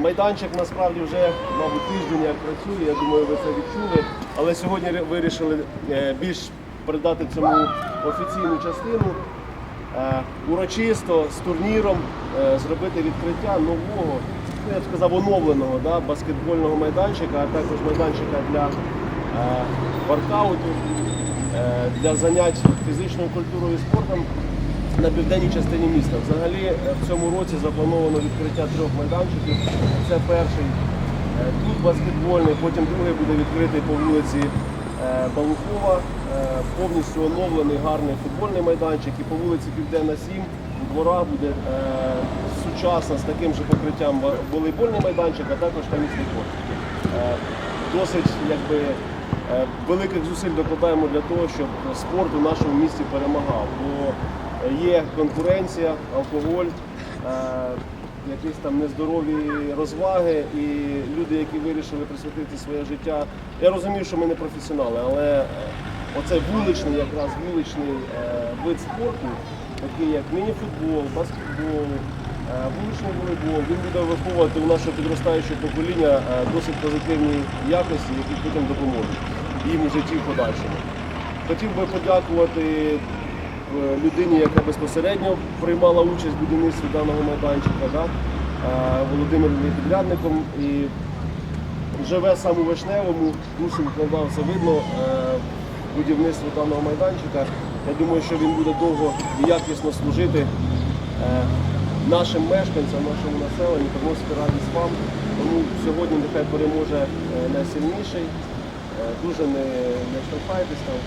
Майданчик насправді вже, мабуть, тиждень як працює, я думаю, ви це відчули. Але сьогодні вирішили е, більш придати цьому офіційну частину. Е, Урочисто з турніром е, зробити відкриття нового, ну, я б сказав, оновленого да, баскетбольного майданчика, а також майданчика для воркаутів, для занять фізичною культурою і спортом на південній частині міста. Взагалі е, в цьому році заплановано відкриття трьох майданчиків. Це перший е, тут баскетбольний, потім другий буде відкритий по вулиці е, Балухова, е, повністю оновлений гарний футбольний майданчик. І по вулиці Південна 7 у дворах буде е, сучасна з таким же покриттям волейбольний майданчик, а також тенісний корт. Е, Досить якби, е, великих зусиль докладаємо для того, щоб спорт у нашому місті перемагав. Бо є конкуренція, алкоголь, е, якісь там нездорові розваги, і люди, які вирішили присвятити своє життя. Я розумію, що ми не професіонали, але е, оцей вуличний, якраз вуличний е, вид спорту, такий як мініфутбол, баскетбол, вуличний волейбол, він буде виховувати у нашого підростаючого покоління досить позитивні якості, які потім допоможуть їм у житті в подальшому. Хотів би подякувати людині, яка безпосередньо приймала участь в будівництві даного майданчика, да? е, Володимиру підрядником. І живе сам у Вишневому, душу вкладався видно е, будівництво даного майданчика. Я думаю, що він буде довго і якісно служити е, нашим мешканцям, нашому населенню, приносити радість вам. Тому сьогодні нехай переможе е, найсильніший. Е, Дуже не, не штовхайтесь там,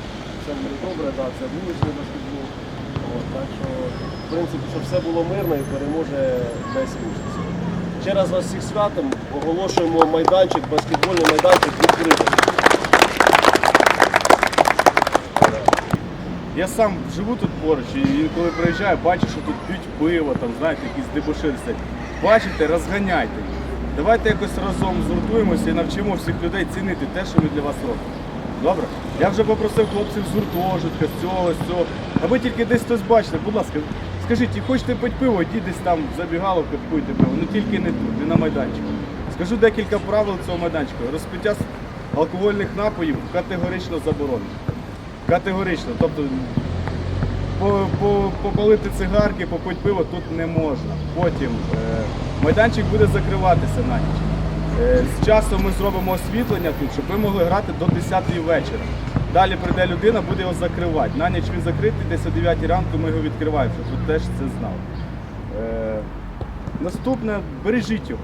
все буде добре, да, це вуличний баскетбол. От, так що, в принципі, щоб все було мирно і переможе найсильніший сьогодні. Ще раз вас всіх святом оголошуємо майданчик, баскетбольний майданчик відкритим. Я сам живу тут поруч, і коли приїжджаю, бачу, що тут п'ють пиво, там, знаєте, якісь дебошири стоять. Бачите, розганяйте. Давайте якось разом згуртуємося і навчимо всіх людей цінити те, що ми для вас робимо. Добре? Я вже попросив хлопців з гуртожитка, з цього, з цього. А ви тільки десь хтось бачите, будь ласка, скажіть, хочете пити пиво, йдіть десь там в забігаловку, пиво. Ну тільки не тут, не на майданчику. Скажу декілька правил цього майданчика. Розпиття алкогольних напоїв категорично заборонено. Категорично. Тобто по- по- попалити цигарки, попити пиво тут не можна. Потім е, майданчик буде закриватися на ніч. Е, з часом ми зробимо освітлення тут, щоб ви могли грати до 10 вечора. Далі прийде людина, буде його закривати. На ніч він закритий, десь о 9 ранку ми його відкриваємо, щоб теж це знав. Е, наступне, бережіть його.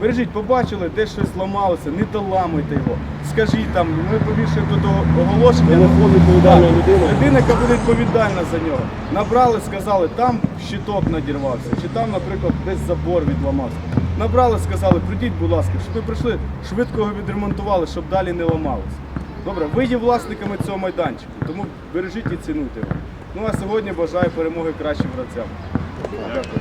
Бережіть, побачили, де щось зламалося, не доламуйте його. Скажіть там, ми повішаємо до того оголошення. Телефон відповідальної Так, людини. Людина, яка буде відповідальна за нього. Набрали, сказали, там щиток надірвався, чи там, наприклад, десь забор відламався. Набрали, сказали, прийдіть, будь ласка, щоб ви прийшли, швидко його відремонтували, щоб далі не ламалося. Добре, ви є власниками цього майданчику, тому бережіть і цінуйте його. Ну а сьогодні бажаю перемоги кращим гравцям.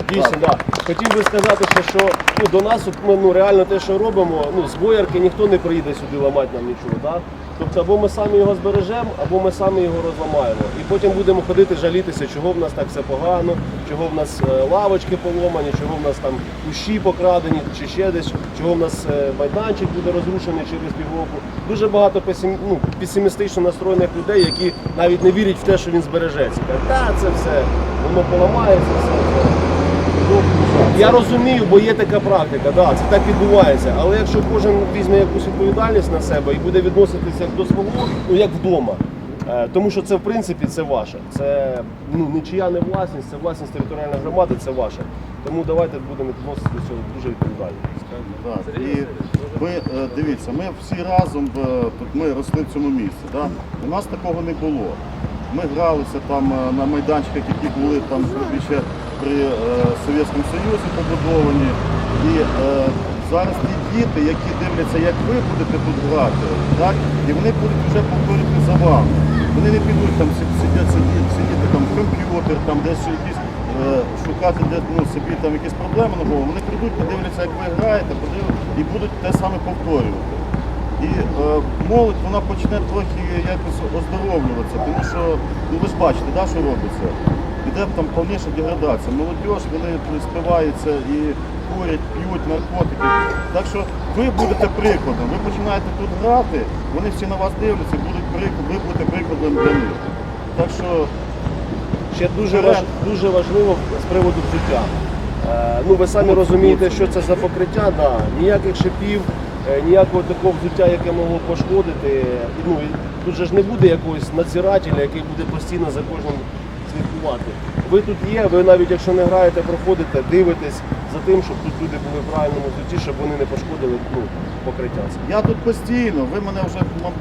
Дійсно, так. Хотів би сказати, що що ну, до нас ну, реально те, що робимо, ну, з боярки ніхто не приїде сюди ламати нам нічого. Да? Тобто або ми самі його збережемо, або ми самі його розламаємо. І потім будемо ходити жалітися, чого в нас так все погано, чого в нас е, лавочки поломані, чого в нас там кущі покрадені, чи ще десь, чого в нас е, майданчик буде розрушений через півроку. Дуже багато песим, ну, песимістично настроєних людей, які навіть не вірять в те, що він збережеться. Та це все, воно поламається, все. Це». Ну, я розумію, бо є така практика, да, це так відбувається. Але якщо кожен візьме якусь відповідальність на себе і буде відноситися до свого, ну як вдома. Е, Тому що це в принципі це ваше. Це ну нічия не власність, це власність територіальної громади, це ваше. Тому давайте будемо відноситися до цього дуже відповідально. Так, і ви е, дивіться, ми всі разом е, тут ми росли в цьому місці. Да? У нас такого не було. Ми гралися там на майданчиках, які були там ще при Совєтському Союзі побудовані. І е, зараз ті діти, які дивляться, як ви будете тут грати, так? і вони будуть вже повторити за вами. Вони не підуть там сидіти, сидіти, сидіти там в комп'ютер, там десь якісь е, шукати де, ну, собі там якісь проблеми на голову. Вони прийдуть, подивляться, як ви граєте, подивляться, і будуть те саме повторювати. І е, молодь вона почне трохи якось оздоровлюватися, тому що ну ви ж бачите, да, що робиться. Іде там повніша деградація. Молодь, вони спиваються і курять, п'ють наркотики. Так що ви будете прикладом. Ви починаєте тут грати, вони всі на вас дивляться, будуть приклад, ви будете прикладом для них. Так що Ще дуже, важ, дуже важливо з приводу взуття. Е, ну, ви самі розумієте, що це за покриття, да. ніяких шипів, е, ніякого такого взуття, яке могло пошкодити. Ну, тут же ж не буде якогось надзирателя, який буде постійно за кожним слідкувати. Ви тут є, ви навіть якщо не граєте, проходите, дивитесь за тим, щоб тут люди були в правильному взутті, щоб вони не пошкодили ну, покриття. Я тут постійно, ви мене вже,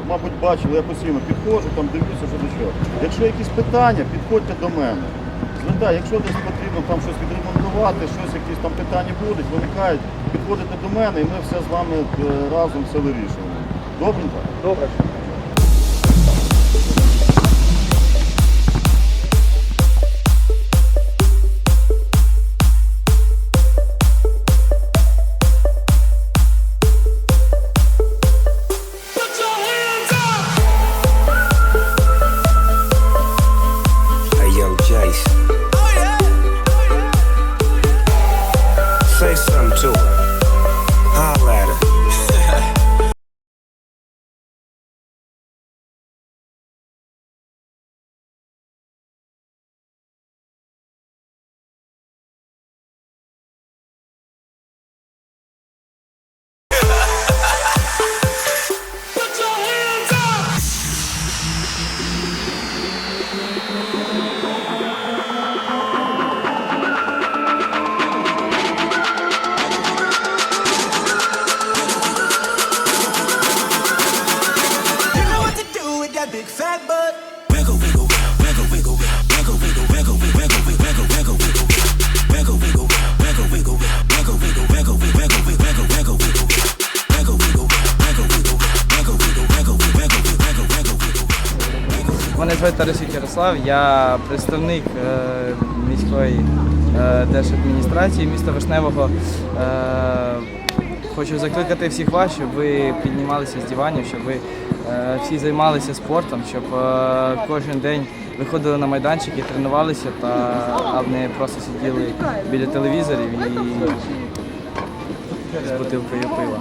мабуть, бачили, я постійно підходжу, там дивлюся, що до чого. Якщо якісь питання, підходьте до мене. Звертайте, якщо десь потрібно там щось відремонтувати, щось, якісь там питання будуть, виникають, підходите до мене і ми все з вами е, разом все вирішуємо. Добренько? Добре. Мене звати Тарасюк Ярослав, я представник е, міської е, держадміністрації міста Вишневого. Е, хочу закликати всіх вас, щоб ви піднімалися з диванів, щоб ви всі займалися спортом, щоб кожен день виходили на майданчики, тренувалися, та, а не просто сиділи біля телевізорів і з бутилкою пива.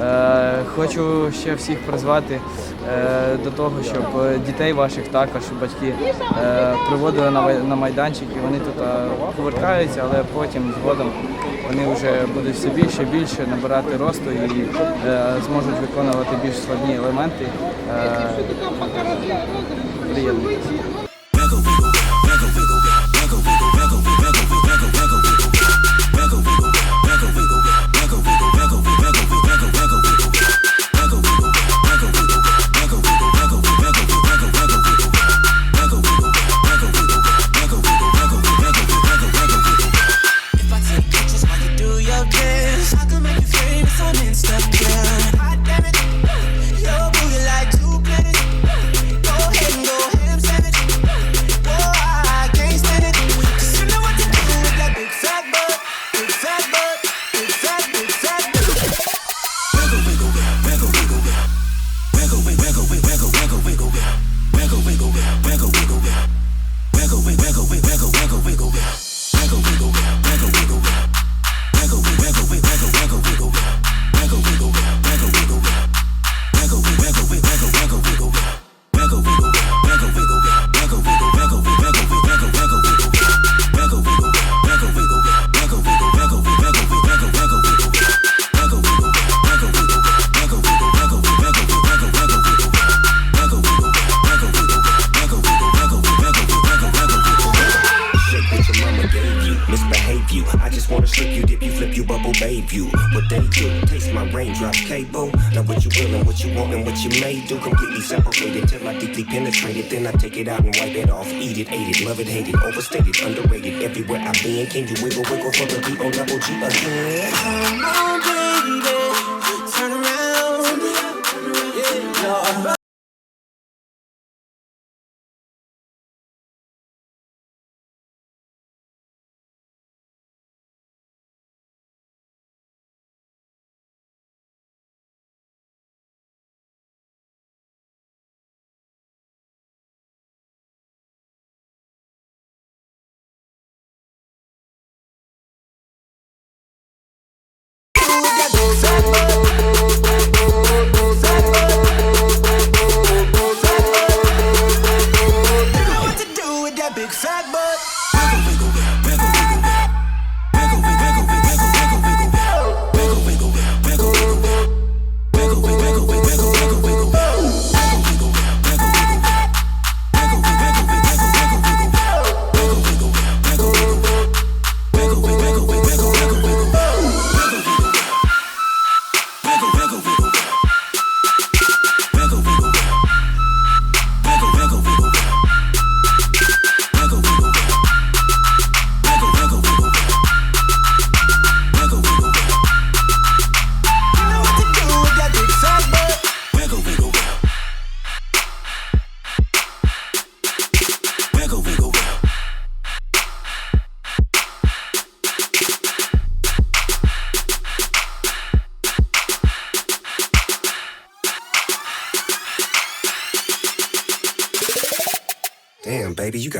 Е, хочу ще всіх призвати е, до того, щоб дітей ваших також батьки е, приводили на, на майданчики. Вони тут е, повертаються, але потім згодом вони вже будуть все більше і більше набирати росту і е, зможуть виконувати більш складні елементи. Е, приєднуйтесь. You may do. Completely separated till I deeply penetrate it. Then I take it out and wipe it off. Eat it, ate it, love it, hate it, overstated, underrated. Everywhere I've been, can you wiggle, wiggle for the beat on double G again?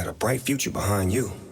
Got a bright future behind you.